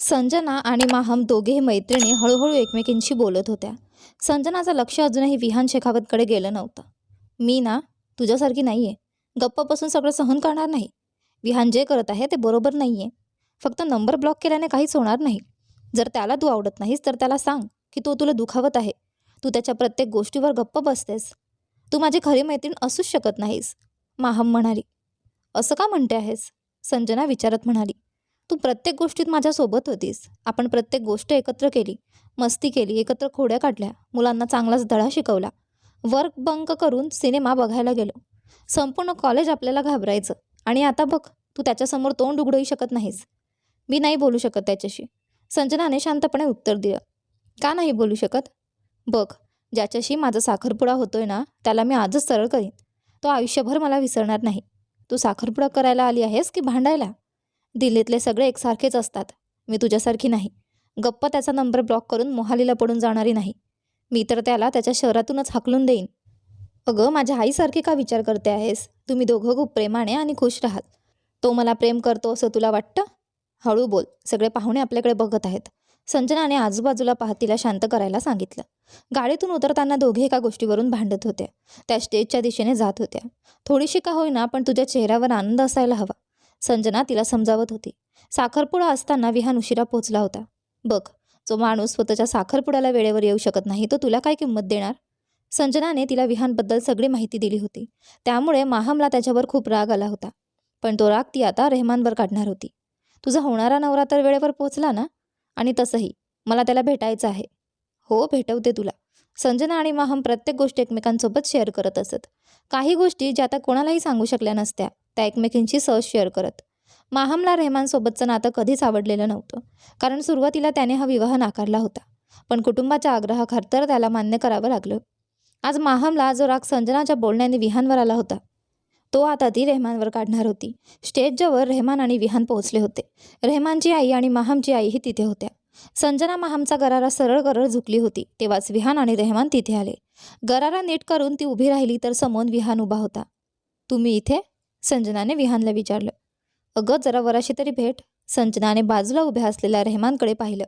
संजना आणि माहम दोघेही मैत्रिणी हळूहळू एकमेकींशी बोलत होत्या. संजनाचं लक्ष अजूनही विहान शेखावतकडे गेलं नव्हतं. मी ना तुझ्यासारखी नाही आहे गप्पापासून सगळं सहन करणार नाही. विहान जे करत आहे ते बरोबर नाही आहे फक्त नंबर ब्लॉक केल्याने काहीच होणार नाही. जर त्याला तू आवडत नाहीस तर त्याला सांग की तो तुला दुखावत आहे. तू त्याच्या प्रत्येक गोष्टीवर गप्प बसतेस. तू माझी खरी मैत्रीण असूच शकत नाहीस माहम म्हणाली. असं का म्हणते आहेस? संजना विचारत म्हणाली. तू प्रत्येक गोष्टीत माझ्यासोबत होतीस. आपण प्रत्येक गोष्ट एकत्र केली. मस्ती केली एकत्र खोड्या काढल्या मुलांना चांगलाच धडा शिकवला. वर्क बंक करून सिनेमा बघायला गेलो. संपूर्ण कॉलेज आपल्याला घाबरायचं. आणि आता बघ तू त्याच्यासमोर तोंड उघडूही शकत नाहीस. मी नाही बोलू शकत त्याच्याशी. संजनाने शांतपणे उत्तर दिलं. का नाही बोलू शकत? बघ ज्याच्याशी माझा साखरपुडा होतोय ना त्याला मी आजच सरळ करीन. तो आयुष्यभर मला विसरणार नाही. तू साखरपुडा करायला आली आहेस की भांडायला? दिल्लीतले सगळे एकसारखेच असतात. मी तुझ्यासारखी नाही. गप्प त्याचा नंबर ब्लॉक करून मोहालीला पडून जाणारी नाही. मी तर त्याला त्याच्या शहरातूनच हाकलून देईन. अगं माझ्या आईसारखी का विचार करते आहेस? तुम्ही दोघं खूप प्रेमाने आणि खुश राहाल. तो मला प्रेम करतो असं तुला वाटतं? हळू बोल. सगळे पाहुणे आपल्याकडे बघत आहेत. संजनाने आजूबाजूला पाहत तिला शांत करायला सांगितलं. गाडीतून उतरताना दोघे एका गोष्टीवरून भांडत होत्या. त्या स्टेजच्या दिशेने जात होत्या. थोडीशी का होईना पण तुझ्या चेहऱ्यावर आनंद असायला हवा. संजना तिला समजावत होती. साखरपुडा असताना विहान उशिरा पोचला होता. बघ जो माणूस स्वतःच्या साखरपुड्याला वेळेवर येऊ शकत नाही तो तुला काय किंमत देणार? संजनाने तिला विहानबद्दल सगळी माहिती दिली होती. त्यामुळे माहमला त्याच्यावर खूप राग आला होता. पण तो राग ती आता रेहमानवर काढणार होती. तुझा होणारा नवरा तर वेळेवर पोचला ना? आणि तसंही मला त्याला भेटायचं आहे. हो भेटवते तुला. संजना आणि माहम प्रत्येक गोष्ट एकमेकांसोबत शेअर करत असत. काही गोष्टी ज्या आता कोणालाही सांगू शकल्या नसत्या. त्या एकमेकींशी सहज शेअर करत. माहमला रेहमानसोबतचं नातं कधीच आवडलेलं नव्हतं कारण सुरुवातीला त्याने हा विवाह नाकारला होता. पण कुटुंबाच्या आग्रहाखातर त्याला मान्य करावं लागलं. आज माहमला जो राग संजनाच्या बोलण्याने विहानवर आला होता तो आता ती रेहमानवर काढणार होती. स्टेजजवळ रेहमान आणि विहान पोहोचले होते. रेहमानची आई आणि माहमची आईही तिथे होत्या. संजना माहमचा गरारा सरळ गरळ झुकली होती तेव्हाच विहान आणि रेहमान तिथे आले. गरारा नीट करून ती उभी राहिली तर समोर विहान उभा होता. तुम्ही इथे? संजनाने विहानला विचारलं अगं जरा वराशी तरी भेट. संजनाने बाजूला उभ्या असलेल्या रेहमानकडे पाहिलं.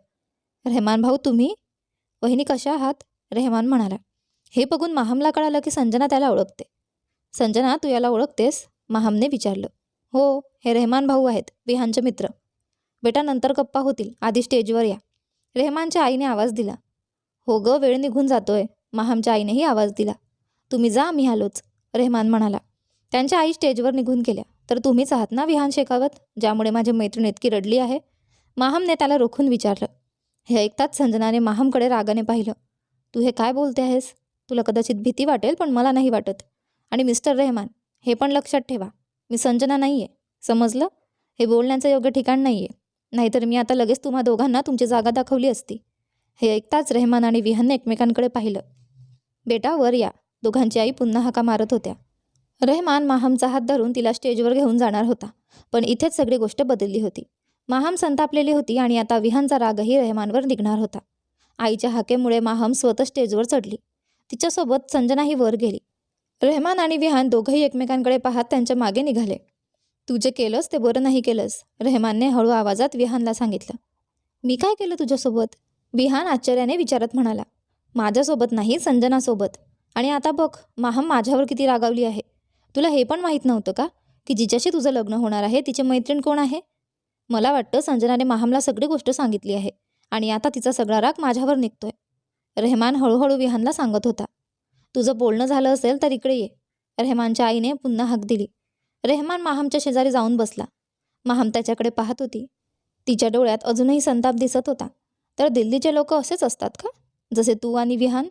रेहमान भाऊ तुम्ही? वहिनी कशा आहात? रेहमान म्हणाला. हे बघून माहमला कळालं की संजना त्याला ओळखते. संजना तू याला ओळखतेस? माहमने विचारलं. हो हे रेहमान भाऊ आहेत विहानचे मित्र. बेटा नंतर गप्पा होतील आधी स्टेजवर या. रेहमानच्या आईने आवाज दिला. हो ग वेळ निघून जातोय. माहमच्या आईनेही आवाज दिला. तुम्ही जा मी आलोच. रेहमान म्हणाला. त्यांच्या आई स्टेजवर निघून गेल्या. तर तुम्हीच आहात ना विहान शेखावत? ज्यामुळे माझी मैत्रीण इतकी रडली आहे? माहमने त्याला रोखून विचारलं. हे ऐकताच संजनाने माहमकडे रागाने पाहिलं. तू हे काय बोलते आहेस? तुला कदाचित भीती वाटेल पण मला नाही वाटत. आणि मिस्टर रेहमान हे पण लक्षात ठेवा. मी संजना नाही आहे समजलं? हे बोलण्याचं योग्य ठिकाण नाही आहे नाहीतर मी आता लगेच तुम्हा दोघांना तुमची जागा दाखवली असती. हे ऐकताच रेहमान आणि विहानने एकमेकांकडे पाहिलं. बेटा वर या. दोघांची आई पुन्हा हाका मारत होत्या. रेहमान माहमचा हात धरून तिला स्टेजवर घेऊन जाणार होता. पण इथेच सगळी गोष्ट बदलली होती. माहम संतापलेली होती आणि आता विहानचा रागही रेहमानवर निघणार होता. आईच्या हाकेमुळे माहम स्वतः स्टेजवर चढली. तिच्यासोबत संजनाही वर गेली. रेहमान आणि विहान दोघंही एकमेकांकडे पाहत त्यांच्या मागे निघाले. तू जे केलंस ते बरं नाही केलंस रेहमानने हळू आवाजात विहानला सांगितलं. मी काय केलं तुझ्यासोबत? विहान आश्चर्याने विचारत म्हणाला. माझ्यासोबत नाही संजनासोबत. आणि आता बघ माहम माझ्यावर किती रागावली आहे. तुला हे पण माहीत नव्हतं का की जिच्याशी तुझं लग्न होणार आहे तिची मैत्रीण कोण आहे? मला वाटतं संजनाने माहमला सगळी गोष्ट सांगितली आहे आणि आता तिचा सगळा राग माझ्यावर निघतोय. रेहमान हळूहळू विहानला सांगत होता. तुझं बोलणं झालं असेल तर इकडे ये. रेहमानच्या आईने पुन्हा हाक दिली. रेहमान माहमच्या शेजारी जाऊन बसला. माहम त्याच्याकडे पाहत होती. तिच्या डोळ्यात अजूनही संताप दिसत होता. तर दिल्लीचे लोक असेच असतात का? जसे तू आणि विहान?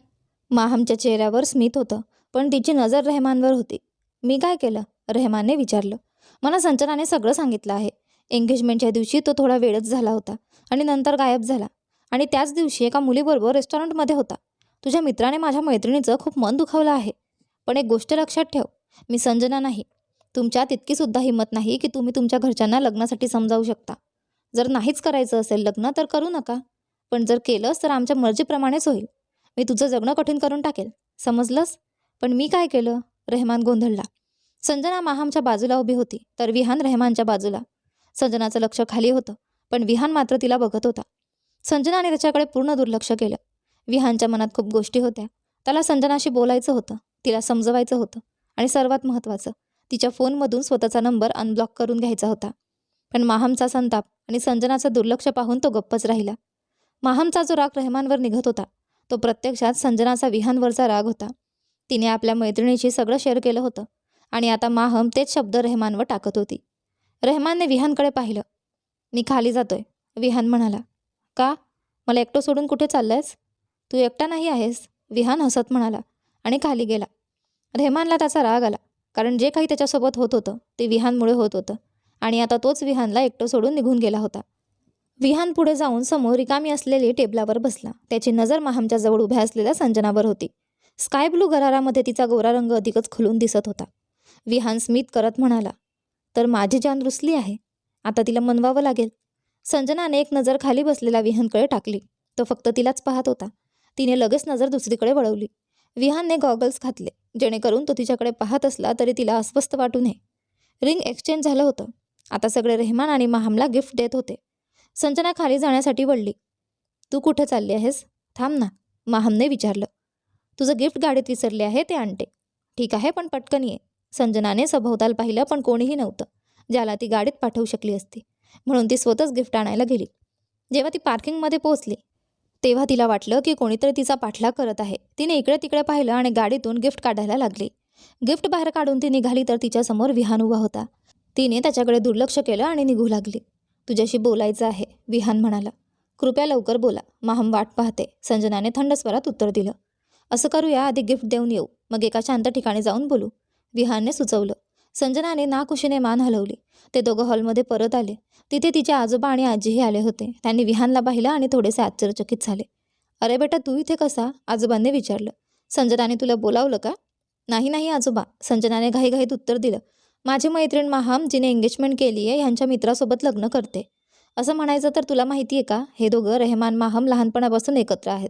माहमच्या चेहऱ्यावर स्मित होतं पण तिची नजर रेहमानवर होती. मी काय केलं? रेहमानने विचारलं. मला संचनाने सगळं सांगितलं आहे. एंगेजमेंटच्या दिवशी तो थोडा वेळच झाला होता आणि नंतर गायब झाला. आणि त्याच दिवशी एका मुलीबरोबर रेस्टॉरंटमध्ये होता. तुझ्या मित्राने माझ्या मैत्रिणीचं खूप मन दुखावलं आहे. पण एक गोष्ट लक्षात ठेव. मी संजना नाही. तुमच्यात इतकीसुद्धा हिंमत नाही की तुम्ही तुमच्या घरच्यांना लग्नासाठी समजावू शकता. जर नाहीच करायचं असेल लग्न तर करू नका. पण जर केलंस तर आमच्या मर्जीप्रमाणेच होईल. मी तुझं जगणं कठीण करून टाकेल. समजलंस? पण मी काय केलं? रेहमान गोंधळला. संजना माहामच्या बाजूला उभी होती तर विहान रेहमानच्या बाजूला. संजनाचं लक्ष खाली होतं पण विहान मात्र तिला बघत होता. संजनाने त्याच्याकडे पूर्ण दुर्लक्ष केलं. विहानच्या मनात खूप गोष्टी होत्या. त्याला संजनाशी बोलायचं होतं तिला समजवायचं होतं आणि सर्वात महत्त्वाचं तिच्या फोनमधून स्वतःचा नंबर अनब्लॉक करून घ्यायचा होता. पण माहमचा संताप आणि संजनाचं दुर्लक्ष पाहून तो गप्पच राहिला. माहमचा जो राग रहमानवर निघत होता तो प्रत्यक्षात संजनाचा विहानवरचा राग होता. तिने आपल्या मैत्रिणीशी सगळं शेअर केलं होतं. आणि आता माहम तेच शब्द रेहमानवर टाकत होती. रेहमानने विहानकडे पाहिलं. मी खाली जातोय विहान म्हणाला. का? मला एकटं सोडून कुठे चाललायस? तू एकटा नाही आहेस विहान हसत म्हणाला आणि खाली गेला. रेहमानला त्याचा राग आला कारण जे काही त्याच्यासोबत होत होतं ते विहानमुळे होत होतं. आणि आता तोच विहानला एकटं सोडून निघून गेला होता. विहान पुढे जाऊन समोर रिकामी असलेली टेबलावर बसला. त्याची नजर माहमच्या जवळ उभ्या असलेल्या संजनावर होती. स्काय ब्लू गरारामध्ये तिचा गोरा रंग अधिकच खुलून दिसत होता. विहान स्मित करत म्हणाला तर माझी जान रुसली आहे. आता तिला मनवावं लागेल. संजनाने एक नजर खाली बसलेला विहानकडे टाकली. तो फक्त तिलाच पाहत होता. तिने लगेच नजर दुसरीकडे वळवली. विहानने गॉगल्स घातले. जेणेकरून तो तिच्याकडे पाहत असला तरी तिला अस्वस्थ वाटू नये. रिंग एक्सचेंज झालं होतं. आता सगळे रेहमान आणि माहमला गिफ्ट देत होते. संजना खाली जाण्यासाठी वळली. तू कुठं चालली आहेस? थांब ना. माहमने विचारलं. तुझं गिफ्ट गाडीत विसरले आहे ते आणते. ठीक आहे पण पटकन ये. संजनाने सभोवताल पाहिलं पण कोणीही नव्हतं ज्याला ती गाडीत पाठवू शकली असती. म्हणून ती स्वतःच गिफ्ट आणायला गेली. जेव्हा ती पार्किंगमध्ये पोहोचली तेव्हा तिला वाटलं की कोणीतरी तिचा पाठलाग करत आहे. तिने इकडे तिकडे पाहिलं आणि गाडीतून गिफ्ट काढायला लागली. गिफ्ट बाहेर काढून ती निघाली तर तिच्यासमोर विहान उभा होता. तिने त्याच्याकडे दुर्लक्ष केलं आणि निघू लागली. तुझ्याशी बोलायचं आहे विहान म्हणाला. कृपया लवकर बोला. माहम वाट पाहते. संजनाने थंड स्वरात उत्तर दिलं. असं करूया आधी गिफ्ट देऊन येऊ. मग एका शांत ठिकाणी जाऊन बोलू. विहानने सुचवलं. संजनाने नाखुशीने मान हलवली. ते दोघं हॉलमध्ये परत आले. तिथे तिचे आजोबा आणि आजीही आले होते. त्यांनी विहानला पाहिलं आणि थोडेसे आश्चर्यचकित झाले. अरे बेटा तू इथे कसा? आजोबांनी विचारलं. संजनाने तुला बोलावलं का? नाही नाही आजोबा. संजनाने घाईघाईत उत्तर दिलं. माझी मैत्रीण महाम जिने एंगेजमेंट केली आहे ह्यांच्या मित्रासोबत लग्न करते. असं म्हणायचं तर तुला माहिती आहे का? हे दोघं रेहमान माहम लहानपणापासून एकत्र आहेत.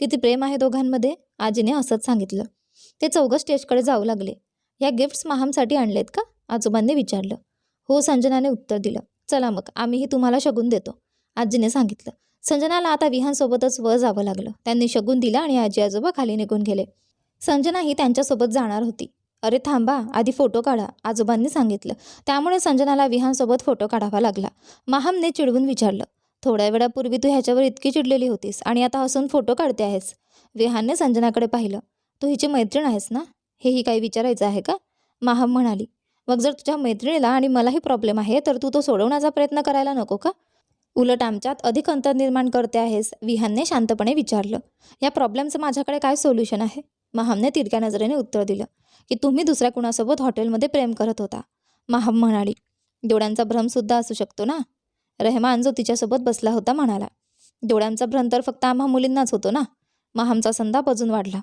किती प्रेम आहे दोघांमध्ये? आजीने असंच सांगितलं. ते चौघं स्टेजकडे जाऊ लागले. या गिफ्ट्स माहमसाठी आणलेत का? आजोबांनी विचारलं. हो संजनाने उत्तर दिलं. चला मग आम्हीही तुम्हाला शगून देतो. आजीने सांगितलं. संजनाला आता विहानसोबतच वर जावं लागलं. त्यांनी शगून दिलं आणि आजी आजोबा खाली निघून गेले. संजनाही त्यांच्यासोबत जाणार होती. अरे थांबा आधी फोटो काढा आजोबांनी सांगितलं. त्यामुळे संजनाला विहानसोबत फोटो काढावा लागला. महामने चिडवून विचारलं. थोड्या वेळापूर्वी तू ह्याच्यावर इतकी चिडलेली होतीस आणि आता हसून फोटो काढते आहेस. विहानने संजनाकडे पाहिलं. तू हिची मैत्रीण आहेस ना? हेही काही विचारायचं आहे का? माहम म्हणाली. मग जर तुझ्या मैत्रिणीला आणि मलाही प्रॉब्लेम आहे तर तू तो सोडवण्याचा प्रयत्न करायला नको का? उलट आमच्यात अधिक अंतर निर्माण करते आहेस विहानने शांतपणे विचारलं. या प्रॉब्लेमचं माझ्याकडे काय सोल्युशन आहे? महामने तिरक्या नजरेने उत्तर दिलं. की तुम्ही दुसऱ्या कुणासोबत हॉटेलमध्ये प्रेम करत होता महाम म्हणाली. डोळ्यांचा भ्रमसुद्धा असू शकतो ना? रेहमान जो तिच्यासोबत बसला होता म्हणाला डोळ्यांचा भ्रंतर फक्त आम्हा मुलींनाच होतो ना? माहमचा संताप अजून वाढला.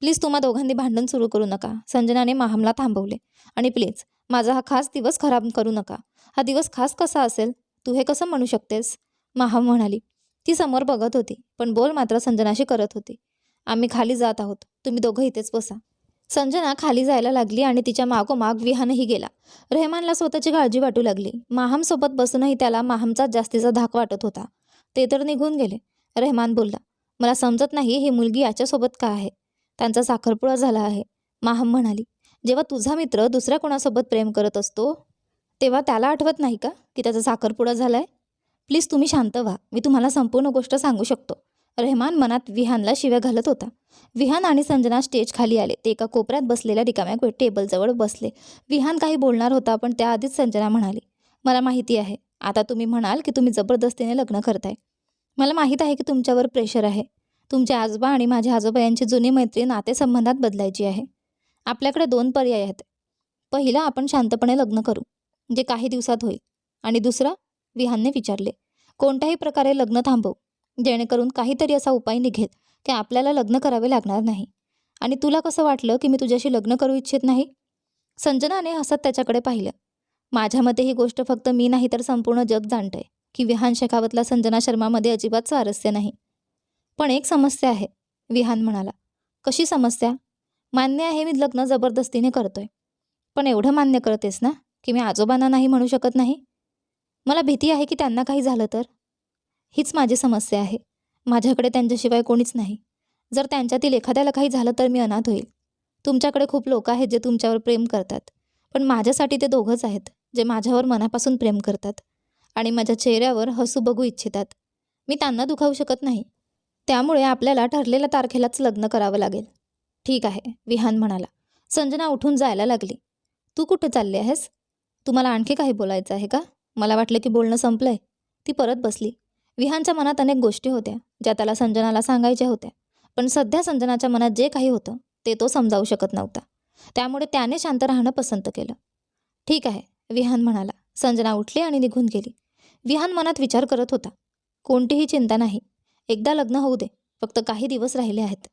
प्लीज तुम्हा दोघांनी भांडण सुरू करू नका. संजनाने माहमला थांबवले. आणि प्लीज माझा हा खास दिवस खराब करू नका. हा दिवस खास कसा असेल? तू हे कसं म्हणू शकतेस? माहम म्हणाली. ती समोर बघत होती पण बोल मात्र संजनाशी करत होती. आम्ही खाली जात आहोत. तुम्ही दोघं इथेच बसा. संजना खाली जायला लागली आणि तिच्या मागोमाग विहानही गेला. रेहमानला स्वतःची काळजी वाटू लागली. माहमसोबत बसूनही त्याला माहमचाच जास्तीचा धाक वाटत होता. ते तर निघून गेले. रेहमान बोलला मला समजत नाही ही मुलगी याच्यासोबत का आहे? त्यांचा साखरपुडा झाला आहे. माहम म्हणाली जेव्हा तुझा मित्र दुसऱ्या कोणासोबत प्रेम करत असतो तेव्हा त्याला आठवत नाही का की त्याचा साखरपुडा झाला आहे प्लीज तुम्ही शांत व्हा. मी तुम्हाला संपूर्ण गोष्ट सांगू शकतो. रेहमान मनात विहानला शिव्या घालत होता. विहान आणि संजना स्टेज खाली आले. ते एका कोपऱ्यात बसलेल्या रिकाम्या टेबलजवळ बसले. विहान काही बोलणार होता पण त्याआधीच संजना म्हणाली मला माहिती आहे. आता तुम्ही म्हणाल की तुम्ही जबरदस्तीने लग्न करताय. मला माहीत आहे की तुमच्यावर प्रेशर आहे. तुमचे आजोबा आणि माझ्या आजोबा यांची जुनी मैत्री नातेसंबंधात बदलायची आहे. आपल्याकडे दोन पर्याय आहेत. पहिला आपण शांतपणे लग्न करू जे काही दिवसात होईल. आणि दुसरा विहानने विचारले कोणत्याही प्रकारे लग्न थांबवू? जेणेकरून काहीतरी असा उपाय निघेल की आपल्याला लग्न करावे लागणार नाही. आणि तुला कसं वाटलं की मी तुझ्याशी लग्न करू इच्छित नाही? संजनाने हसत त्याच्याकडे पाहिलं. माझ्या मते ही गोष्ट फक्त मी नाही तर संपूर्ण जग जाणतंय की विहान शेखावतला संजना शर्मामध्ये अजिबात स्वारस्य नाही. पण एक समस्या आहे विहान म्हणाला. कशी समस्या? मान्य आहे मी लग्न जबरदस्तीने करतोय. पण एवढं मान्य करतेस ना की मी आजोबांना नाही म्हणू शकत नाही? मला भीती आहे की त्यांना काही झालं तर? हीच माझी समस्या आहे. माझ्याकडे त्यांच्याशिवाय कोणीच नाही. जर त्यांच्यातील एखाद्याला काही झालं तर मी अनाथ होईल. तुमच्याकडे खूप लोक आहेत जे तुमच्यावर प्रेम करतात. पण माझ्यासाठी ते दोघंच आहेत जे माझ्यावर मनापासून प्रेम करतात आणि माझ्या चेहऱ्यावर हसू बघू इच्छितात. मी त्यांना दुखावू शकत नाही. त्यामुळे आपल्याला ठरलेल्या तारखेलाच लग्न करावं लागेल. ठीक आहे विहान म्हणाला. संजना उठून जायला लागली. तू कुठे चालली आहेस? तुम्हाला आणखी काही बोलायचं आहे का? मला वाटलं की बोलणं संपलंय. ती परत बसली. विहानच्या मनात अनेक गोष्टी होत्या ज्या त्याला संजनाला सांगायच्या होत्या. पण सध्या संजनाच्या मनात जे काही होतं ते तो समजावू शकत नव्हता. त्यामुळे त्याने शांत राहणं पसंत केलं. ठीक आहे विहान म्हणाला. संजना उठली आणि निघून गेली. विहान मनात विचार करत होता. कोणतीही चिंता नाही. एकदा लग्न होऊ दे. फक्त काही दिवस राहिले आहेत.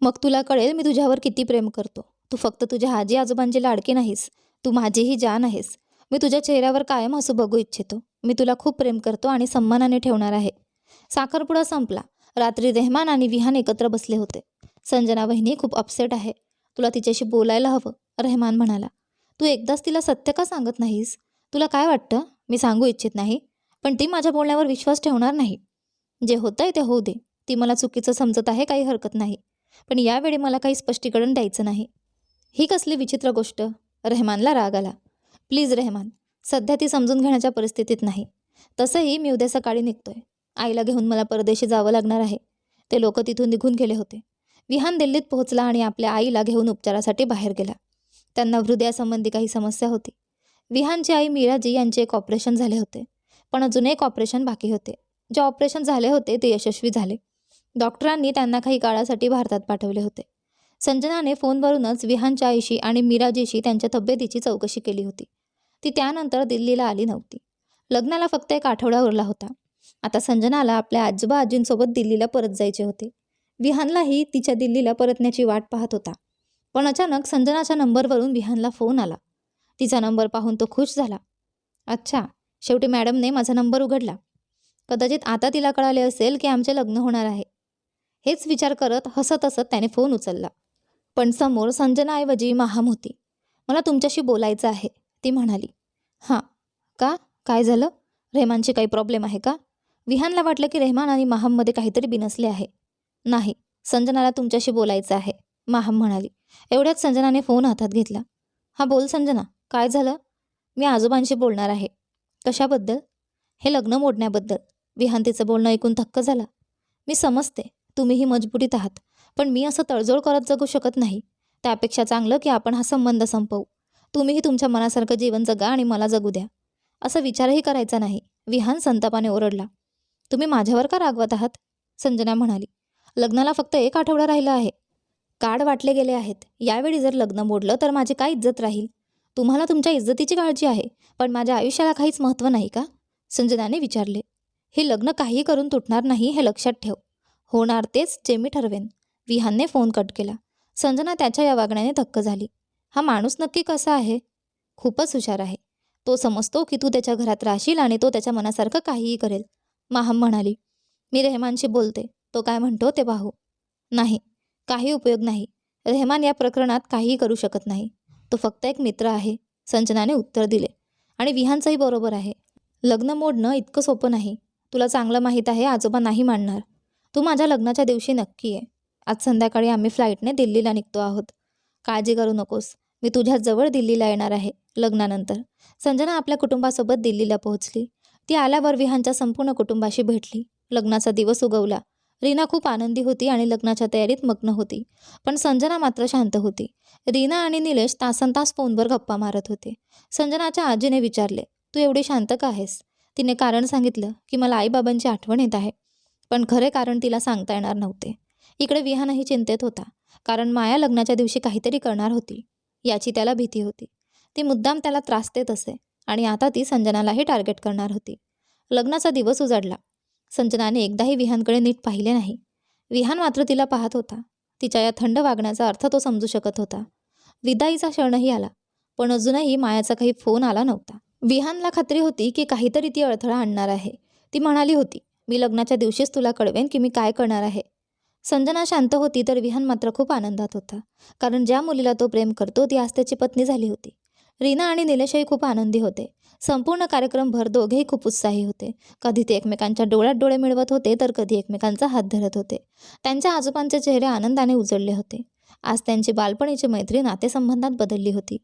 मग तुला कळेल मी तुझ्यावर किती प्रेम करतो. तू फक्त तुझ्या आजी आजोबांची लाडकी नाहीस. तू माझीही जान आहेस. मी तुझ्या चेहऱ्यावर कायम हसू बघू इच्छितो. मी तुला खूप प्रेम करतो आणि सन्मानाने ठेवणार आहे. साखरपुडा संपला. रात्री रेहमान आणि विहान एकत्र बसले होते. संजना बहिणी खूप अपसेट आहे. तुला तिच्याशी बोलायला हवं रेहमान म्हणाला. तू एकदाच तिला सत्य का सांगत नाहीस? तुला काय वाटतं? मी सांगू इच्छित नाही पण ती माझ्या बोलण्यावर विश्वास ठेवणार नाही. जे होतंय ते होऊ दे. ती मला चुकीचं समजत आहे काही हरकत नाही. पण यावेळी मला काही स्पष्टीकरण द्यायचं नाही. ही कसली विचित्र गोष्ट? रेहमानला राग आला. प्लीज रेहमान सध्या ती समजून घेण्याच्या परिस्थितीत नाही. तसंही मी उद्या सकाळी निघतोय. आईला घेऊन मला परदेशी जावं लागणार आहे. ते लोक तिथून निघून गेले होते. विहान दिल्लीत पोहोचला आणि आपल्या आईला घेऊन उपचारासाठी बाहेर गेला. त्यांना हृदयासंबंधी काही समस्या होती. विहानची आई मीराजी यांचे एक ऑपरेशन झाले होते. पण अजून एक ऑपरेशन बाकी होते. जे ऑपरेशन झाले होते ते यशस्वी झाले. डॉक्टरांनी त्यांना काही काळासाठी भारतात पाठवले होते. संजनाने फोनवरूनच विहानच्या आईशी आणि मीराजीशी त्यांच्या तब्येतीची चौकशी केली होती. ती त्यानंतर दिल्लीला आली नव्हती. लग्नाला फक्त एक आठवडा उरला होता. आता संजनाला आपल्या आजोबा आजींसोबत दिल्लीला परत जायचे होते. विहानलाही तिच्या दिल्लीला परतण्याची वाट पाहत होता. पण अचानक संजनाच्या नंबरवरून विहानला फोन आला. तिचा नंबर पाहून तो खुश झाला. अच्छा शेवटी मॅडमने माझा नंबर उघडला. कदाचित आता तिला कळाले असेल की आमचे लग्न होणार आहे. हेच विचार करत हसत हसत त्याने फोन उचलला. पण समोर संजनाऐवजी माहम होती. मला तुमच्याशी बोलायचं आहे. ती म्हणाली हां का? काय झालं? रेहमानचे काही प्रॉब्लेम आहे का? विहानला वाटलं की रेहमान आणि माहममध्ये काहीतरी बिनसले आहे. नाही संजनाला तुमच्याशी बोलायचं आहे माहम म्हणाली. एवढ्याच संजनाने फोन हातात घेतला. हा बोल संजना काय झालं? मी आजोबांशी बोलणार आहे. कशाबद्दल? हे लग्न मोडण्याबद्दल. विहान तिचं बोलणं ऐकून थक्क झाला. मी समजते तुम्हीही मजबुरीत आहात पण मी असं तडजोड करत जगू शकत नाही. त्यापेक्षा चांगलं की आपण हा संबंध संपवू. तुम्हीही तुमच्या मनासारखं जीवन जगा आणि मला जगू द्या. असा विचारही करायचा नाही. विहान संतापाने ओरडला. तुम्ही माझ्यावर का रागवत आहात? संजना म्हणाली. लग्नाला फक्त एक आठवडा राहिला आहे. कार्ड वाटले गेले आहेत. यावेळी जर लग्न मोडलं तर माझी काय इज्जत राहील? तुम्हाला तुमच्या इज्जतीची काळजी आहे पण माझ्या आयुष्याला काहीच महत्त्व नाही का? संजनाने विचारले. हे लग्न काही करून तुटणार नाही हे लक्षात ठेव. होणार तेच जे मी ठरवेन. विहानने फोन कट केला. संजना त्याच्या या वागण्याने थक्क झाली. हा माणूस नक्की कसा आहे? खूपच हुशार आहे. तो समजतो की तू त्याच्या घरात राहशील आणि तो त्याच्या मनासारखं काहीही करेल. माहम म्हणाली. मी रेहमानशी बोलते. तो काय म्हणतो ते पाहू. नाही. काही उपयोग नाही. रेहमान या प्रकरणात काहीही करू शकत नाही. तो फक्त एक मित्र आहे. संजनाने उत्तर दिले. आणि विहानचंही बरोबर आहे. लग्न मोडणं इतकं सोपं नाही. तुला चांगलं माहीत आहे आजोबा नाही मानणार. तू माझ्या लग्नाच्या दिवशी नक्की आहे आज संध्याकाळी आम्ही फ्लाईटने दिल्लीला निघतो आहोत. काळजी करू नकोस. मी तुझ्याजवळ दिल्लीला येणार आहे लग्नानंतर. संजना आपल्या कुटुंबासोबत दिल्लीला पोहोचली. ती आल्यावर विहानच्या संपूर्ण कुटुंबाशी भेटली. लग्नाचा दिवस उगवला. रीना खूप आनंदी होती आणि लग्नाच्या तयारीत मग्न होती. पण संजना मात्र शांत होती. रीना आणि निलेश तासन तास फोनवर गप्पा मारत होते. संजनाच्या आजीने विचारले तू एवढी शांत का आहेस? तिने कारण सांगितलं की मला आईबाबांची आठवण येत आहे. पण खरे कारण तिला सांगता येणार नव्हते. इकडे विहानही चिंतेत होता. कारण माया लग्नाच्या दिवशी काहीतरी करणार होती याची त्याला भीती होती. ती मुद्दाम त्याला त्रास देत असे आणि आता ती संजनालाही टार्गेट करणार होती. लग्नाचा दिवस उजाडला. संजनाने एकदाही विहानकडे नीट पाहिले नाही. विहान मात्र तिला पाहत होता. तिच्या या थंड वागण्याचा अर्थ तो समजू शकत होता. विदाईचा क्षणही आला पण अजूनही मायाचा काही फोन आला नव्हता. विहानला खात्री होती की काहीतरी ती अडथळा आणणार आहे. ती म्हणाली होती मी लग्नाच्या दिवशीच तुला कळवेन की मी काय करणार आहे. संजना शांत होती तर विहान मात्र खूप आनंदात होता. कारण ज्या मुलीला तो प्रेम करतो ती आज त्याची पत्नी झाली होती. रीना आणि निलेशही खूप आनंदी होते. संपूर्ण कार्यक्रमभर दोघेही खूप उत्साही होते. कधी ते एकमेकांच्या डोळ्यात डोळे मिळवत होते तर कधी एकमेकांचा हात धरत होते. त्यांच्या आजोबांचे चेहरे आनंदाने उजळले होते. आज त्यांची बालपणीची मैत्री नातेसंबंधात बदलली होती.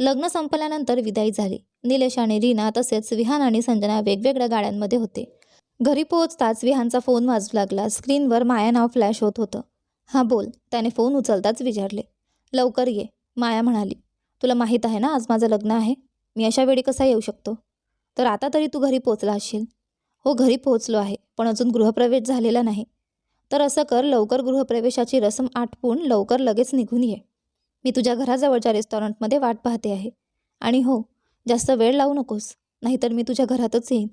लग्न संपल्यानंतर विदाई झाली. निलेश आणि रीना तसेच विहान आणि संजना वेगवेगळ्या गाड्यांमध्ये होते. घरी पोहोचताच विहानचा फोन वाजू लागला. स्क्रीनवर माया नाव फ्लॅश होत होतं. हां बोल. त्याने फोन उचलताच विचारले. लवकर ये. माया म्हणाली तुला माहीत आहे ना आज माझं लग्न आहे. मी अशा वेळी कसा येऊ शकतो? तर आता तरी तू घरी पोचला असशील. हो घरी पोहोचलो आहे पण अजून गृहप्रवेश झालेला नाही. तर असं कर लवकर गृहप्रवेशाची रसम आटपून लवकर लगेच निघून ये. मी तुझ्या घराजवळच्या रेस्टॉरंटमध्ये वाट पाहते आहे. आणि हो जास्त वेळ लावू नकोस नाहीतर मी तुझ्या घरातच येईन.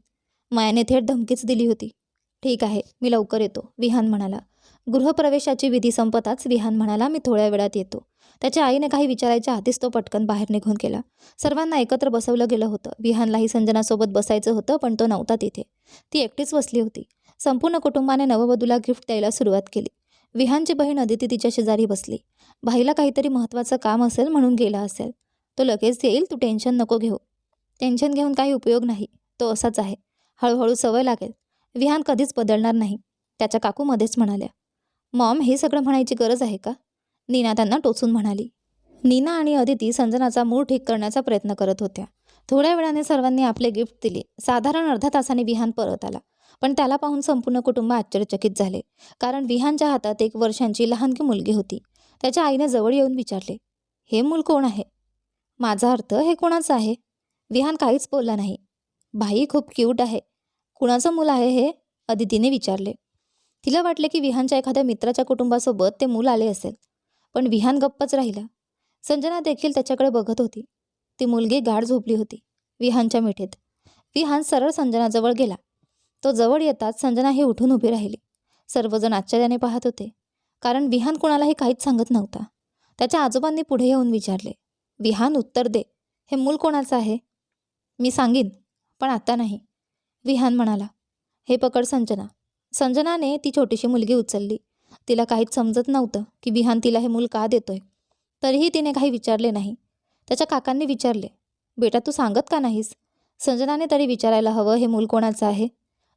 मायाने थेट धमकीच दिली होती. ठीक आहे मी लवकर येतो विहान म्हणाला. गृहप्रवेशाची विधी संपताच विहान म्हणाला मी थोड्या वेळात येतो. त्याच्या आईने काही विचारायच्या आधीच तो पटकन बाहेर निघून गेला. सर्वांना एकत्र बसवलं गेलं होतं. विहानलाही संजनासोबत बसायचं होतं पण तो नव्हता तिथे. ती एकटीच बसली होती. संपूर्ण कुटुंबाने नववधूला गिफ्ट द्यायला सुरुवात केली. विहानची बहीण अदिती तिच्या शेजारी बसली. भाईला काहीतरी महत्त्वाचं काम असेल म्हणून गेला असेल. तो लगेच येईल तू टेन्शन नको घेऊ. टेन्शन घेऊन काही उपयोग नाही. तो असाच आहे. हळूहळू सवय लागेल. विहान कधीच बदलणार नाही. त्याच्या काकूमध्येच म्हणाल्या मॉम हे सगळं म्हणायची गरज आहे का? नीना त्यांना टोचून म्हणाली. नीना आणि अदिती संजनाचा मूड ठीक करण्याचा प्रयत्न करत होत्या. थोड्या वेळाने सर्वांनी आपले गिफ्ट दिले. साधारण अर्धा तासाने विहान परत आला. पण त्याला पाहून संपूर्ण कुटुंब आश्चर्यचकित झाले. कारण विहानच्या हातात एक वर्षांची लहानकी मुलगी होती. त्याच्या आईने जवळ येऊन विचारले हे मूल कोण आहे? माझा अर्थ हे कोणाचं आहे? विहान काहीच बोलला नाही. भाई खूप क्यूट आहे. कुणाचं मूल आहे हे अदितीने विचारले. तिला वाटले की विहानच्या एखाद्या मित्राच्या कुटुंबासोबत ते मूल आले असेल पण विहान गप्पच राहिला. संजना देखील त्याच्याकडे बघत होती. ती मुलगी गाढ झोपली होती विहानच्या मिठीत. विहान सरळ संजनाजवळ गेला. तो जवळ येताच संजना ही उठून उभी राहिली. सर्वजण आश्चर्याने पाहत होते कारण विहान कुणालाही काहीच सांगत नव्हता. त्याच्या आजोबांनी पुढे येऊन विचारले विहान उत्तर दे. हे मूल कोणाचं आहे? मी सांगीन पण आता नाही. विहान म्हणाला हे पकड संजना. संजनाने ती छोटीशी मुलगी उचलली. तिला काहीच समजत नव्हतं की विहान तिला हे मूल का देतोय. तरीही तिने काही विचारले नाही. त्याच्या काकांनी विचारले बेटा तू सांगत का नाहीस? संजनाने तरी विचारायला हवं हे मूल कोणाचं आहे?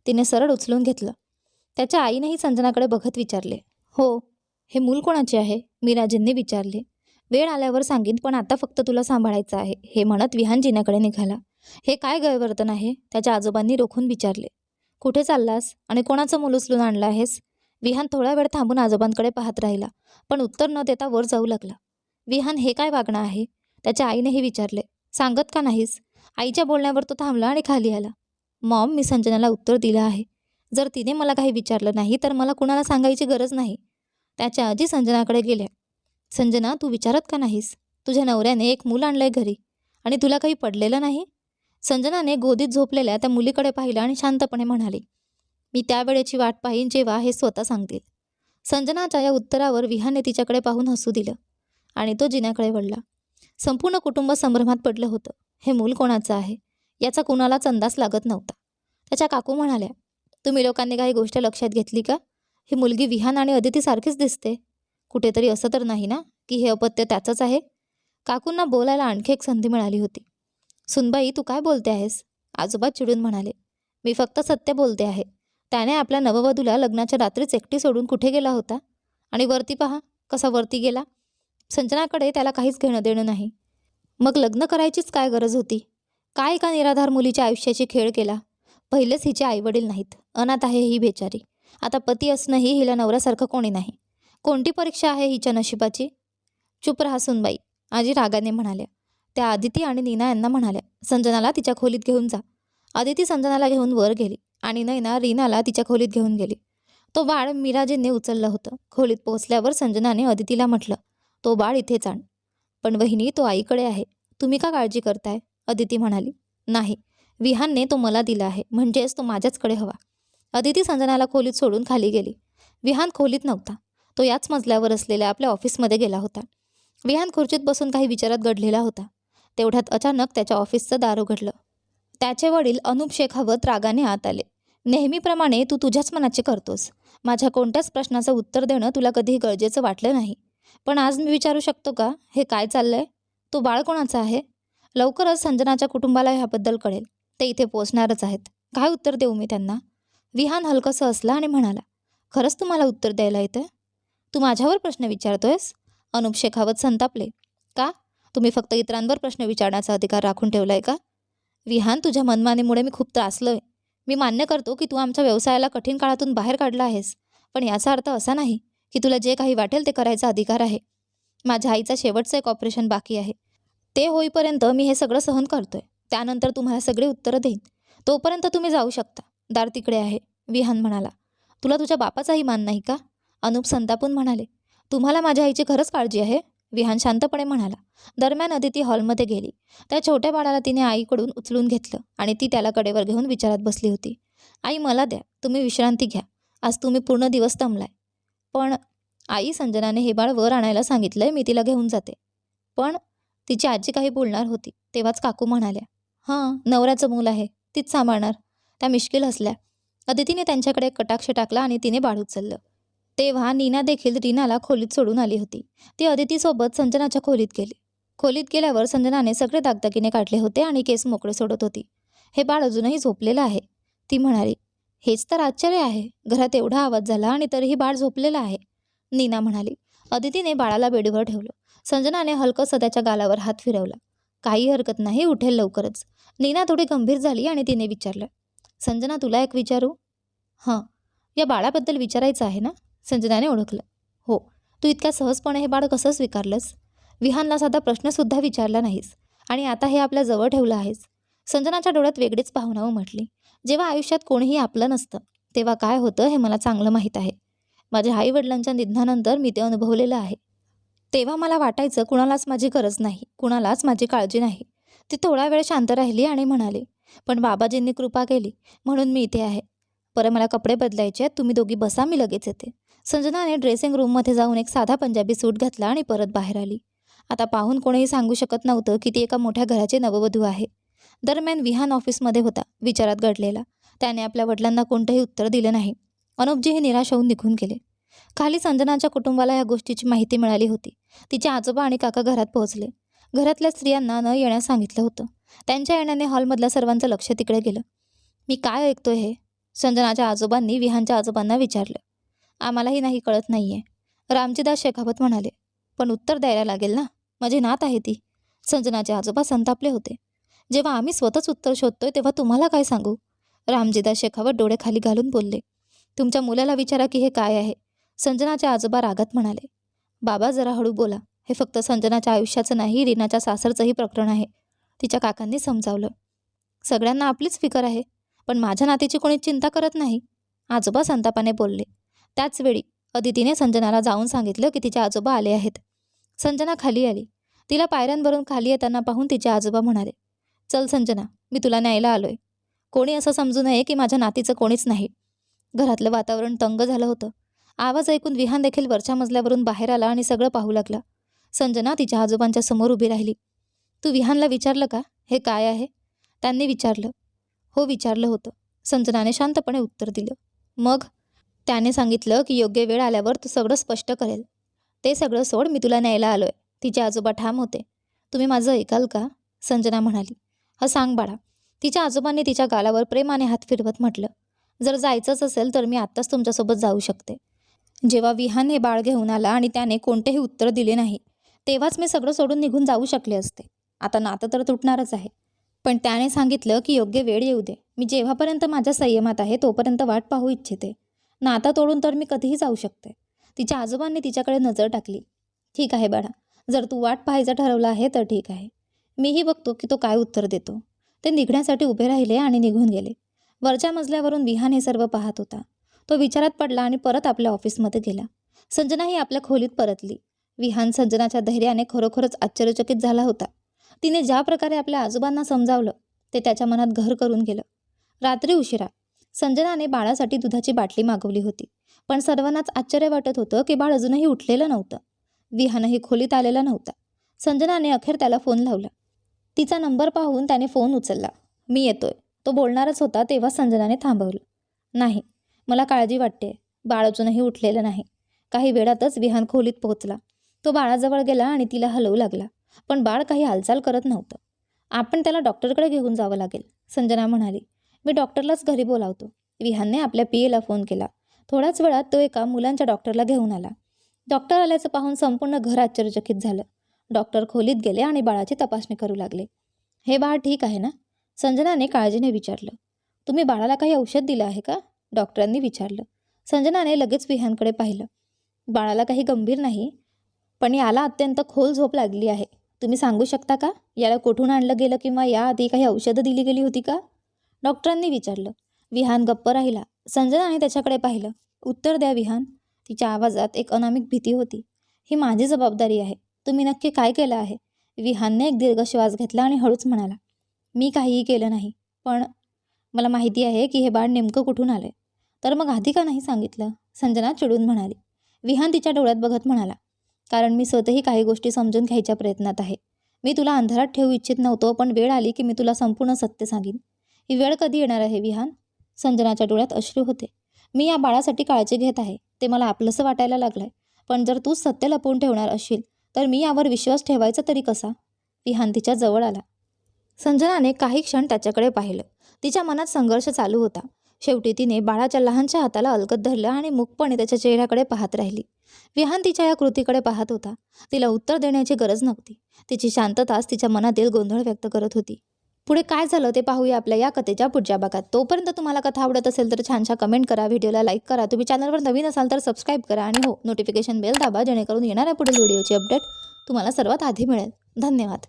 तिने सरळ उचलून घेतलं. त्याच्या आईनेही संजनाकडे बघत विचारले हो हे मूल कोणाचे आहे? मीराजींनी विचारले वेळ आल्यावर सांगीन पण आता फक्त तुला सांभाळायचं आहे हे म्हणत विहान जिन्याकडे निघाला. हे काय गैरवर्तन आहे? त्याच्या आजोबांनी रोखून विचारले. कुठे चाललास? आणि कोणाचं मूल उचलून आणलं आहेस? विहान थोडा वेळ थांबून आजोबांकडे पाहत राहिला पण उत्तर न देता वर जाऊ लागला. विहान हे काय वागणं आहे? त्याच्या आईनेही विचारले. सांगत का नाहीस? आईच्या बोलण्यावर तो थांबला आणि खाली आला. मॉम मी संजनाला उत्तर दिलं आहे. जर तिने मला काही विचारलं नाही तर मला कुणाला सांगायची गरज नाही? त्याच्या आजी संजनाकडे गेल्या. संजना तू विचारत का नाहीस? तुझ्या नवऱ्याने एक मूल आणलंय घरी. आणि तुला काही पडलेलं नाही? संजनाने गोदीत झोपलेल्या त्या मुलीकडे पाहिलं आणि शांतपणे म्हणाली मी त्यावेळेची वाट पाहीन जेव्हा हे स्वतः सांगतील. संजनाच्या या उत्तरावर विहाने तिच्याकडे पाहून हसू दिलं आणि तो जिन्याकडे वळला. संपूर्ण कुटुंब संभ्रमात पडलं होतं. हे मूल कोणाचं आहे? याचा कुणालाच अंदाज लागत नव्हता. त्याच्या काकू म्हणाल्या तुम्ही लोकांनी काही गोष्ट लक्षात घेतली का? ही मुलगी विहान आणि अदितीसारखीच दिसते. कुठेतरी असं तर नाही ना की हे अपत्य त्याचंच आहे? काकूंना बोलायला आणखी एक संधी मिळाली होती. सुनबाई तू काय बोलते आहेस? आजोबा चिडून म्हणाले. मी फक्त सत्य बोलते आहे. त्याने आपल्या नववधूला लग्नाच्या रात्रीच एकटी सोडून कुठे गेला होता? आणि वरती पहा कसा वरती गेला. संजनाकडे त्याला काहीच घेणं देणं नाही. मग लग्न करायचीच काय गरज होती? काय एका निराधार मुलीच्या आयुष्याची खेळ केला? पहिलेच हिचे आईवडील नाहीत. अनाथ आहे ही बेचारी. आता पती असणंही हिला नवऱ्यासारखं कोणी नाही. कोणती परीक्षा आहे हिच्या नशिबाची? चुप राहा सुनबाई आजी रागाने म्हणाल्या. त्या आदिती आणि नीना यांना म्हणाल्या संजनाला तिच्या खोलीत घेऊन जा. आदिती संजनाला घेऊन वर गेली आणि नैना रीनाला तिच्या खोलीत घेऊन गेली. तो बाळ मिराजींनी उचललं होतं. खोलीत पोहोचल्यावर संजनाने अदितीला म्हटलं तो बाळ इथेच आण पण वहिनी तो आईकडे आहे. तुम्ही का काळजी करताय? अदिती म्हणाली नाही. विहानने तो मला दिला आहे. म्हणजेच तो माझ्याचकडे हवा. अदिती संजनाला खोलीत सोडून खाली गेली. विहान खोलीत नव्हता. तो याच मजल्यावर असलेल्या आपल्या ऑफिसमध्ये गेला होता. विहान खुर्चीत बसून काही विचारात गडलेला होता. तेवढ्यात अचानक त्याच्या ऑफिसचं दार उघडलं त्याचे वडील अनुप शेखावत रागाने आत आले. नेहमीप्रमाणे तू तुझ्याच मनाचे करतोस. माझ्या कोणत्याच प्रश्नाचं उत्तर देणं तुला कधीही गरजेचं वाटलं नाही. पण आज मी विचारू शकतो का? हे काय चाललंय? तो बाळ कोणाचा आहे? लवकरच संजनाच्या कुटुंबाला ह्याबद्दल कळेल. ते इथे पोचणारच आहेत. काय उत्तर देऊ मी त्यांना? विहान हलकंसं असला आणि म्हणाला खरंच तुम्हाला उत्तर द्यायला येतं तू माझ्यावर प्रश्न विचारतोयस? अनुप शेखावत संतापले का? तुम्ही फक्त इतरांवर प्रश्न विचारण्याचा अधिकार राखून ठेवला आहे का? विहान तुझ्या मनमानीमुळे मी खूप त्रासलोय. मी मान्य करतो की तू आमच्या व्यवसायाला कठीण काळातून बाहेर काढला आहेस पण याचा अर्थ असा नाही की तुला जे काही वाटेल ते करायचा अधिकार आहे. माझ्या आईचा शेवटचं एक ऑपरेशन बाकी आहे. ते होईपर्यंत मी हे सगळं सहन करतोय. त्यानंतर तुम्हाला सगळे उत्तरं देईन. तोपर्यंत तुम्ही जाऊ शकता. दार तिकडे आहे विहान म्हणाला. तुला तुझ्या बापाचाही मान नाही का? अनुप संतापून म्हणाले. तुम्हाला माझ्या आईची खरंच काळजी आहे? विहान शांतपणे म्हणाला दरम्यान अदिती हॉलमध्ये गेली. त्या छोट्या बाळाला तिने आईकडून उचलून घेतलं आणि ती त्याला कडेवर घेऊन विचारात बसली होती. आई मला द्या. तुम्ही विश्रांती घ्या. आज तुम्ही पूर्ण दिवस दमलाय. पण आई संजनाने हे बाळ वर आणायला सांगितलंय मी तिला घेऊन जाते. पण तिची आजी काही बोलणार होती तेव्हाच काकू म्हणाल्या हां नवऱ्याचं मूल आहे. तीच सांभाळणार. त्या मिश्किल हसल्या. अदितीने त्यांच्याकडे कटाक्ष टाकला आणि तिने बाळ उचललं. तेव्हा नीना देखील रीनाला खोलीत सोडून आली होती. ती अदितीसोबत संजनाच्या खोलीत गेली. खोलीत गेल्यावर संजनाने सगळे दागदागिने काढले होते आणि केस मोकळे सोडत होती. हे बाळ अजूनही झोपलेलं आहे. ती म्हणाली हेच तर आश्चर्य आहे. घरात एवढा आवाज झाला आणि तरीही बाळ झोपलेलं आहे. नीना म्हणाली अदितीने बाळाला बेडीवर ठेवलं. संजनाने हलकं सध्याच्या गालावर हात फिरवला. काही हरकत नाही उठेल लवकरच. नीना थोडी गंभीर झाली आणि तिने विचारलं संजना तुला एक विचारू? हां. या बाळाबद्दल विचारायचं आहे ना? संजनाने ओळखलं. हो तू इतक्या सहजपणे हे बाळ कसं स्वीकारलंस? विहानला साधा प्रश्नसुद्धा विचारला नाहीस आणि आता हे आपल्या जवळ ठेवलं आहेस. संजनाच्या डोळ्यात वेगळीच भावना उमटली जेव्हा आयुष्यात कोणीही आपलं नसतं तेव्हा काय होतं हे मला चांगलं माहीत आहे. माझ्या आईवडिलांच्या निधनानंतर मी ते अनुभवलेलं आहे. तेव्हा मला वाटायचं कुणालाच माझी गरज नाही कुणालाच माझी काळजी नाही. ती थोडा वेळ शांत राहिली आणि म्हणाली पण बाबाजींनी कृपा केली म्हणून मी इथे आहे. बरं मला कपडे बदलायचे आहेत तुम्ही दोघी बसा मी लगेच येते. संजनाने ड्रेसिंग रूममध्ये जाऊन एक साधा पंजाबी सूट घातला आणि परत बाहेर आली. आता पाहून कोणीही सांगू शकत नव्हतं की ती एका मोठ्या घराची नववधू आहे. दरम्यान विहान ऑफिसमध्ये होता विचारात घडलेला त्याने आपल्या वडिलांना कोणतंही उत्तर दिलं नाही. अनुपजीही निराश होऊन निघून गेले. खाली संजनाच्या कुटुंबाला या गोष्टीची माहिती मिळाली होती. तिचे आजोबा आणि काका घरात पोहोचले. घरातल्या स्त्रियांना न येण्यास सांगितलं होतं. त्यांच्या येण्याने हॉलमधल्या सर्वांचं लक्ष तिकडे गेलं. मी काय ऐकतोय हे? संजनाच्या आजोबांनी विहानच्या आजोबांना विचारलं. आम्हालाही नाही कळत नाही आहे रामजीदास शेखावत म्हणाले पण उत्तर द्यायला लागेल ना? माझी नात आहे ती. संजनाचे आजोबा संतापले होते. जेव्हा आम्ही स्वतःच उत्तर शोधतोय तेव्हा तुम्हाला काय सांगू? रामजीदास शेखावत डोळे खाली घालून बोलले तुमच्या मुलाला विचारा की हे काय आहे. संजनाचे आजोबा रागात म्हणाले बाबा जरा हळू बोला. हे फक्त संजनाच्या आयुष्याचं नाही रीनाच्या सासरचंही प्रकरण आहे. तिच्या काकांनी समजावलं सगळ्यांना आपलीच फिकर आहे पण माझ्या नातीची कोणी चिंता करत नाही. आजोबा संतापाने बोलले त्याच वेळी अदितीने संजनाला जाऊन सांगितलं की तिचे आजोबा आले आहेत. संजना खाली आली. तिला पायऱ्यांवरून खाली येताना पाहून तिचे आजोबा म्हणाले चल संजना मी तुला न्यायला आलोय. कोणी असं समजू नये की माझ्या नातीचं कोणीच नाही. घरातलं वातावरण तंग झालं होतं. आवाज ऐकून विहान देखील वरच्या मजल्यावरून बाहेर आला आणि सगळं पाहू लागला. संजना तिच्या आजोबांच्या समोर उभी राहिली. तू विहानला विचारलं का? हे काय आहे? त्यांनी विचारलं. हो विचारलं होतं. संजनाने शांतपणे उत्तर दिलं. मग? त्याने सांगितलं की योग्य वेळ आल्यावर तू सगळं स्पष्ट करेल. ते सगळं सोड मी तुला न्यायला आलो आहे तिचे आजोबा ठाम होते. तुम्ही माझं ऐकाल का? संजना म्हणाली. हा सांग बाळा. तिच्या आजोबांनी तिच्या गालावर प्रेमाने हात फिरवत म्हटलं. जर जायचंच असेल तर मी आत्ताच तुमच्यासोबत जाऊ शकते. जेव्हा विहान हे बाळ घेऊन आला आणि त्याने कोणतेही उत्तर दिले नाही तेव्हाच मी सगळं सोडून निघून जाऊ शकले असते. आता नातं तर तुटणारच आहे. पण त्याने सांगितलं की योग्य वेळ येऊ दे. मी जेव्हापर्यंत माझ्या संयमात आहे तोपर्यंत वाट पाहू इच्छिते. नाता तोडून तर मी कधीही जाऊ शकते. तिच्या आजोबांनी तिच्याकडे नजर टाकली. ठीक आहे बाळा. जर तू वाट पाहायचं ठरवलं आहे तर ठीक आहे. मीही बघतो की तो काय उत्तर देतो. ते निघण्यासाठी उभे राहिले आणि निघून गेले. वरच्या मजल्यावरून विहान हे सर्व पाहत होता. तो विचारात पडला आणि परत आपल्या ऑफिसमध्ये गेला. संजनाही आपल्या खोलीत परतली. विहान संजनाच्या धैर्याने खरोखरच आश्चर्यचकित झाला होता. तिने ज्या प्रकारे आपल्या आजोबांना समजावलं ते त्याच्या मनात घर करून गेलं. रात्री उशिरा. संजनाने बाळासाठी दुधाची बाटली मागवली होती. पण सर्वांनाच आश्चर्य वाटत होतं की बाळ अजूनही उठलेलं नव्हतं. विहानही खोलीत आलेला नव्हता. संजनाने अखेर त्याला फोन लावला. तिचा नंबर पाहून त्याने फोन उचलला. मी येतोय. तो बोलणारच होता तेव्हा संजनाने थांबवलं. नाही मला काळजी वाटते. बाळ अजूनही उठलेलं नाही. काही वेळातच विहान खोलीत पोहोचला. तो बाळाजवळ गेला आणि तिला हलवू लागला. पण बाळ काही हालचाल करत नव्हतं. आपण त्याला डॉक्टरकडे घेऊन जावं लागेल संजना म्हणाली. मी डॉक्टरलाच घरी बोलावतो. विहानने आपल्या पी एला फोन केला. थोड्याच वेळात तो एका मुलांच्या डॉक्टरला घेऊन आला. डॉक्टर आल्याचं पाहून संपूर्ण घर आश्चर्यचकित झालं. डॉक्टर खोलीत गेले आणि बाळाची तपासणी करू लागले. हे बाळ ठीक आहे ना? संजनाने काळजीने विचारलं. तुम्ही बाळाला काही औषध दिलं आहे का? डॉक्टरांनी विचारलं. संजनाने लगेच विहानकडे पाहिलं. बाळाला काही गंभीर नाही पण याला अत्यंत खोल झोप लागली आहे. तुम्ही सांगू शकता का? याला कुठून आणलं गेलं किंवा याआधी काही औषधं दिली गेली होती का? डॉक्टरांनी विचारलं. विहान गप्प राहिला. संजनाने त्याच्याकडे पाहिलं. उत्तर द्या विहान. तिच्या आवाजात एक अनामिक भीती होती. ही माझी जबाबदारी आहे. तुम्ही नक्की काय केलं आहे? विहानने एक दीर्घ श्वास घेतला आणि हळूच म्हणाला मी काहीही केलं नाही पण मला माहिती आहे की हे बाळ नेमकं कुठून आलं तर मग आधी का नाही सांगितलं? संजना चिडून म्हणाली. विहान तिच्या डोळ्यात बघत म्हणाला कारण मी स्वतःही काही गोष्टी समजून घ्यायच्या प्रयत्नात आहे. मी तुला अंधारात ठेवू इच्छित नव्हतो पण वेळ आली की मी तुला संपूर्ण सत्य सांगेन. ही वेळ कधी येणार आहे विहान? संजनाच्या डोळ्यात अश्रू होते. मी या बाळासाठी काळजी घेत आहे ते मला आपलंसं वाटायला लागलंय. पण जर तूच सत्य लपवून ठेवणार असशील तर मी यावर विश्वास ठेवायचा तरी कसा? विहान तिच्या जवळ आला. संजनाने काही क्षण त्याच्याकडे पाहिलं. तिच्या मनात संघर्ष चालू होता. शेवटी तिने बाळाच्या लहानच्या हाताला अलगत धरलं आणि मुकपणे त्याच्या चेहऱ्याकडे पाहत राहिली. विहान तिच्या या कृतीकडे पाहत होता. तिला उत्तर देण्याची गरज नव्हती. तिची शांतताच तिच्या मनातील गोंधळ व्यक्त करत होती. पुढे काय झालं ते पाहूया आपल्या या कथेच्या पुढच्या भागात. तोपर्यंत तुम्हाला कथा आवडत असेल तर छानशा कमेंट करा व्हिडिओला लाईक करा. तुम्ही चॅनलवर नवीन असाल तर सबस्क्राईब करा आणि हो नोटिफिकेशन बेल दाबा जेणेकरून येणाऱ्या पुढील व्हिडिओची अपडेट तुम्हाला सर्वात आधी मिळेल. धन्यवाद.